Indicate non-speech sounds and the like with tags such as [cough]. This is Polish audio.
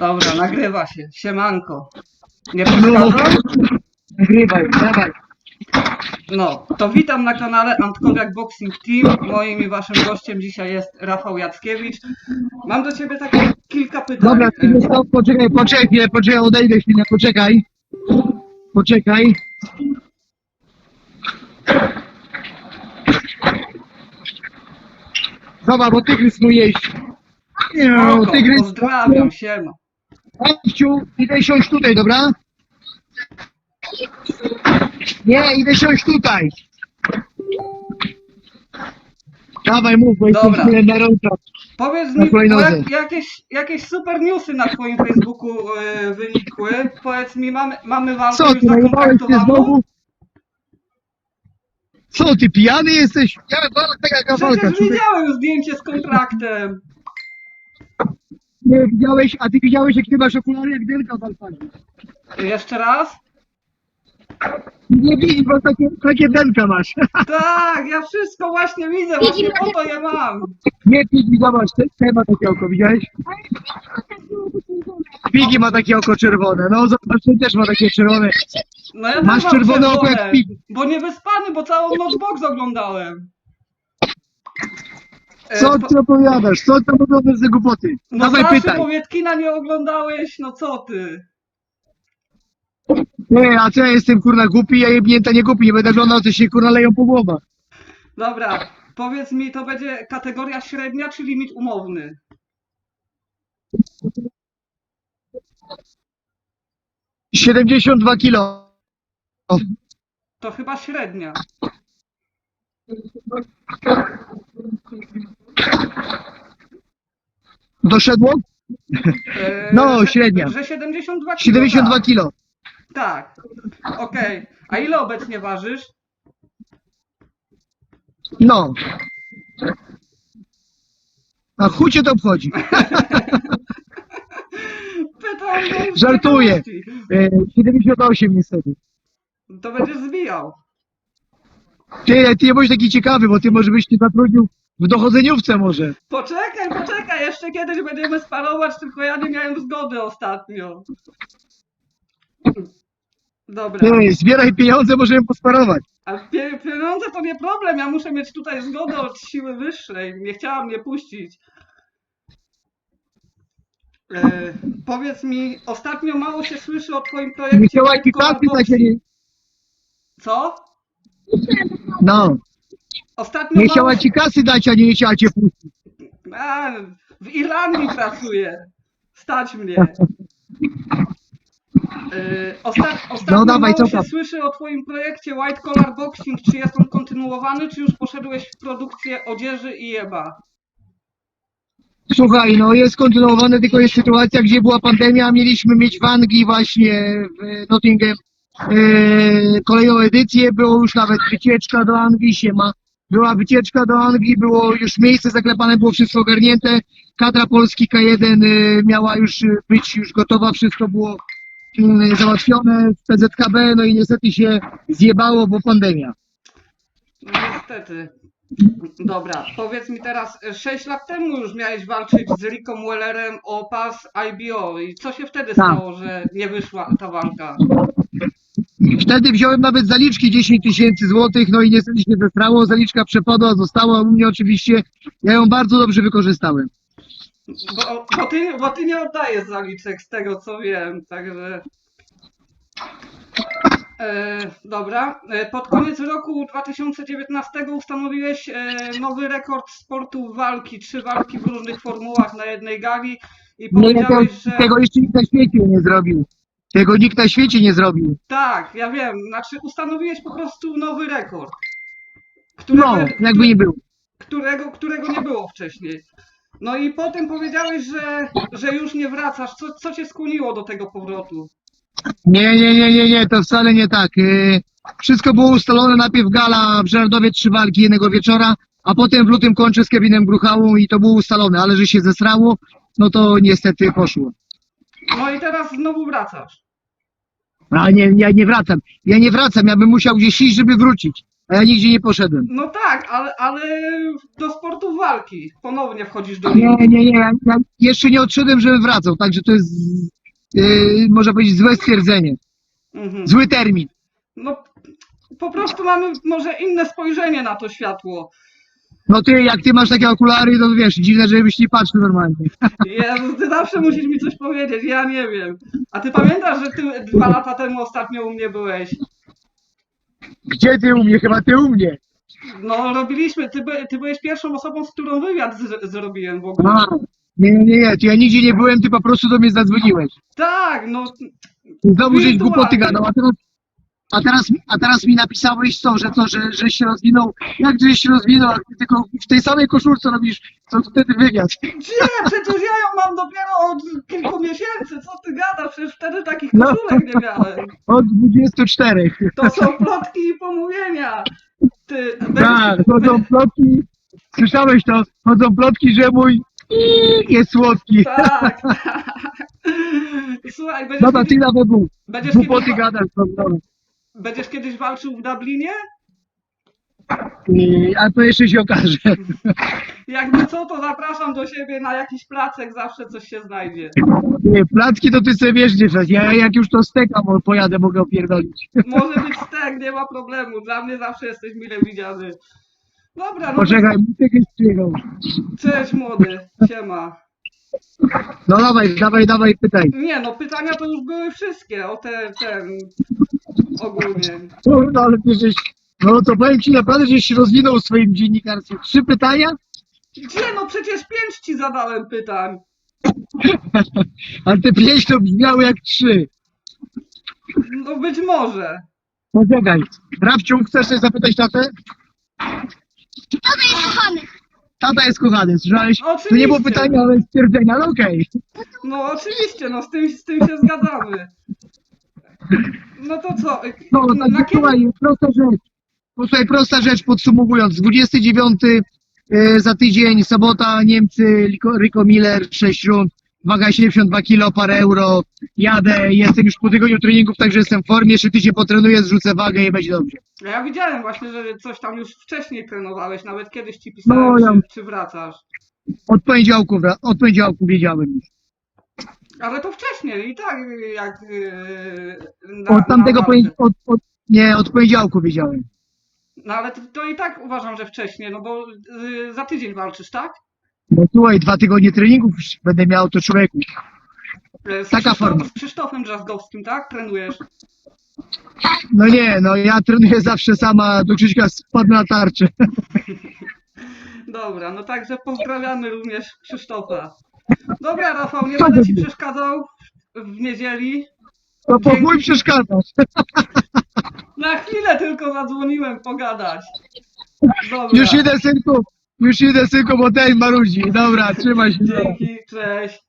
Dobra, nagrywa się. Siemanko. Nie przeszkadzam? Nagrywaj, dawaj. No, to witam na kanale Antkowiak Boxing Team. Moim i waszym gościem dzisiaj jest Rafał Jackiewicz. Mam do ciebie takie kilka pytań. Dobra, ty nie stop, poczekaj, poczekaj, chwilę, poczekaj, odejdę chwilę, poczekaj. Poczekaj. Zobacz, bo tygrys mu jeść. Nie, no, tygrys. pozdrawiam, siema. Babciu, idę siąść tutaj, dobra? Nie, idę siąść tutaj. Dawaj, mów, bo jestem chwilę na rączach. Powiedz Na mi, bo jak, jakieś, jakieś super newsy na twoim Facebooku e, wynikły. Powiedz mi, mamy, mamy walkę Co, już ty najebałeś się zakontraktowaną? znowu? Co, ty pijany jesteś? Ja walka taka walka, Przecież człowiek. widziałem zdjęcie z kontraktem. Nie widziałeś, a ty widziałeś, jak ty masz okulary, jak wielka walka. Jeszcze raz? Nie widzisz, bo takie, takie masz. [laughs] Tak, ja wszystko właśnie widzę, właśnie po to je mam. Nie pigi, zobacz, ten, ten ma takie oko, widziałeś? Pigi ma takie oko czerwone, no zobacz, ten też ma takie czerwone. No ja Masz mam czerwone oko jak czerwone, pig. Bo nie wyspany, bo całą noc box oglądałem. E, Co ty opowiadasz? Co ty opowiadasz za głupoty? No Dawaj zawsze pytaj. powietkina nie oglądałeś, no co ty? Nie, a co ja jestem kurna głupi, ja jebnięta nie głupi, nie będę oglądał, co się kurna leją po głowach. Dobra, powiedz mi, to będzie kategoria średnia czy limit umowny? Siedemdziesiąt dwa kilo. To chyba średnia. Doszedło? E, No, średnia. Że 72 kg. 72 tak. kilo. Tak. Okej. A ile obecnie ważysz? No. A chuj cię to obchodzi. [laughs] Pytam, z Żartuję. ciekawości. E, 78 niestety. To będziesz zbijał. Ty, ty nie bądź taki ciekawy, bo ty może byś się zatrudnił w dochodzeniówce może. Poczekaj, poczekaj, jeszcze kiedyś będziemy sparować, tylko ja nie miałem zgody ostatnio. Dobra. Ty, zbieraj pieniądze, możemy posparować. A pie- pieniądze to nie problem, ja muszę mieć tutaj zgodę od siły wyższej. Nie chciała mnie puścić. E, powiedz mi, ostatnio mało się słyszy o twoim projekcie. Collar kasy na. Co? No. Ostatnio Nie chciała ci kasy dać, a nie chciała cię puścić. A, w Irlandii pracuję. Stać mnie. Yy, [laughs] osta ostatnio No dawaj, co się tam? słyszy o twoim projekcie White Collar Boxing. Czy jest on kontynuowany, czy już poszedłeś w produkcję odzieży i jeba? Słuchaj, no jest kontynuowane, tylko jest sytuacja, gdzie była pandemia, mieliśmy mieć w Anglii właśnie w Nottingham e, kolejną edycję, było już nawet wycieczka do Anglii, się ma. Była wycieczka do Anglii, było już miejsce zaklepane, było wszystko ogarnięte. Kadra Polski K1 e, miała już e, być już gotowa, wszystko było mm, załatwione w PZKB, no i niestety się zjebało, bo pandemia. No niestety. Dobra, powiedz mi teraz, 6 lat temu już miałeś walczyć z Rickiem Wellerem o pas IBO i co się wtedy Tak. stało, że nie wyszła ta walka? Wtedy wziąłem nawet zaliczki 10 tysięcy złotych, no i niestety się zestrało, zaliczka przepadła, została u mnie oczywiście, ja ją bardzo dobrze wykorzystałem. Bo, bo, ty, bo ty nie oddajesz zaliczek z tego co wiem, także. E, dobra. E, Pod koniec roku 2019 ustanowiłeś e, nowy rekord sportu walki. Trzy walki w różnych formułach na jednej gali i No, ja to, powiedziałeś, że. tego jeszcze nikt na świecie nie zrobił. Tego nikt na świecie nie zrobił. Tak, ja wiem. Znaczy ustanowiłeś po prostu nowy rekord. No, jakby nie było. którego, którego nie było wcześniej. No i potem powiedziałeś, że, że już nie wracasz. Co, co cię skłoniło do tego powrotu? Nie, nie, nie, nie, nie, to wcale nie tak. Yy, Wszystko było ustalone, najpierw gala w Żardowie trzy walki jednego wieczora, a potem w lutym kończę z Kevinem Gruchałą i to było ustalone, ale że się zesrało, no to niestety poszło. No i teraz znowu wracasz. A nie, ja nie wracam. Ja nie wracam, ja bym musiał gdzieś iść, żeby wrócić. a ja nigdzie nie poszedłem. No tak, ale, ale do sportu walki ponownie wchodzisz do Nie, nie, nie, ja ja jeszcze nie odszedłem, żebym wracał, także to jest, yy, można powiedzieć, złe stwierdzenie, Mhm. zły termin. No po prostu mamy może inne spojrzenie na to światło. No ty, jak ty masz takie okulary, to wiesz, dziwne, żebyś nie patrzył normalnie. [laughs] Jezus, ty zawsze musisz mi coś powiedzieć, ja nie wiem. A ty pamiętasz, że ty dwa lata temu ostatnio u mnie byłeś? Gdzie ty u mnie? Chyba ty u mnie. No robiliśmy, ty, by, ty byłeś pierwszą osobą, z którą wywiad z, zrobiłem w ogóle. A, nie, nie, nie, to ja nigdzie nie byłem, ty po prostu do mnie zadzwoniłeś. Tak, no Znowu żeś głupoty gadał, a teraz, a teraz, a teraz mi napisałeś co, że co, że, żeś się rozwinął, jak żeś się rozwinął, tylko w tej samej koszulce robisz, co wtedy wywiad. gdzie? Przecież ja ją mam dopiero od kilku miesięcy, co ty gadasz? Przecież wtedy takich No. koszulek nie miałem. Od 24. To są plotki i pomówienia. Ty, Tak, będziesz, chodzą plotki, słyszałeś to, chodzą plotki, że mój jest słodki. tak, tak. [laughs] Słuchaj, będziesz, Dobra, ty nawet mów, będziesz, głupoty gadasz. to dobra. Będziesz kiedyś walczył w Dublinie? I- A to jeszcze się okaże. Jakby co, to zapraszam do siebie na jakiś placek, zawsze coś się znajdzie. Nie, Placki to ty sobie wiesz, szać. Ja jak już to stekam, bo pojadę, mogę opierdolić. Może być stek, nie ma problemu. Dla mnie zawsze jesteś mile widziany. Dobra, no Poczekaj, jest przyjechał. cześć młody, siema. No dawaj, dawaj, dawaj, pytaj. Nie no, pytania to już były wszystkie o te, ten, ogólnie. No, ale ty żeś, no to powiem ci naprawdę, żeś się rozwinął w swoim dziennikarstwie. Trzy pytania, Gdzie? No przecież pięć ci zadałem pytań. [laughs] ale te pięć to brzmiały jak trzy. No być może. Poczekaj, Rafciu, chcesz coś zapytać tatę? Jest kochany. Tata jest kochany, słyszałeś? To nie Oczywiście. było pytania, ale stwierdzenia, ale okej. No oczywiście, no z tym, z tym się zgadzamy. No to co? No, Na tak, kiedy... słuchaj, prosta rzecz. Posłuchaj, prosta rzecz podsumowując. 29 e, za tydzień, sobota, Niemcy, Liko- Rico Miller, 6 rund, waga 72 kilo, parę euro. Jadę, jestem już po tygodniu treningów, także jestem w formie. Jeszcze tydzień potrenuję, zrzucę wagę i będzie dobrze. Ja widziałem właśnie, że coś tam już wcześniej trenowałeś, nawet kiedyś ci pisałem, No, ja- czy, czy wracasz. Od poniedziałku, od poniedziałku wiedziałem już. Ale to wcześniej i tak jak yy, na, Od tamtego poniedziałku, od, od, nie, od poniedziałku wiedziałem. No ale to, to i tak uważam, że wcześniej, no bo yy, za tydzień walczysz, tak? No słuchaj, dwa tygodnie treningów już będę miał, to człowieku. Yy, Z Taka Krzysztof- forma. Z Krzysztofem Drzazdowskim, tak? Trenujesz. No nie, no ja trenuję zawsze sama, do Krzyśka spadnę na tarczę. [laughs] Dobra, no także pozdrawiamy również Krzysztofa. Dobra, Rafał, nie będę ci przeszkadzał w niedzieli. To po Dzięki. chuj przeszkadzasz. Na chwilę tylko zadzwoniłem pogadać. [laughs] Dobra. Już idę synku, już idę synku, bo ten marudzi. Dobra, trzymaj się. Dzięki, cześć.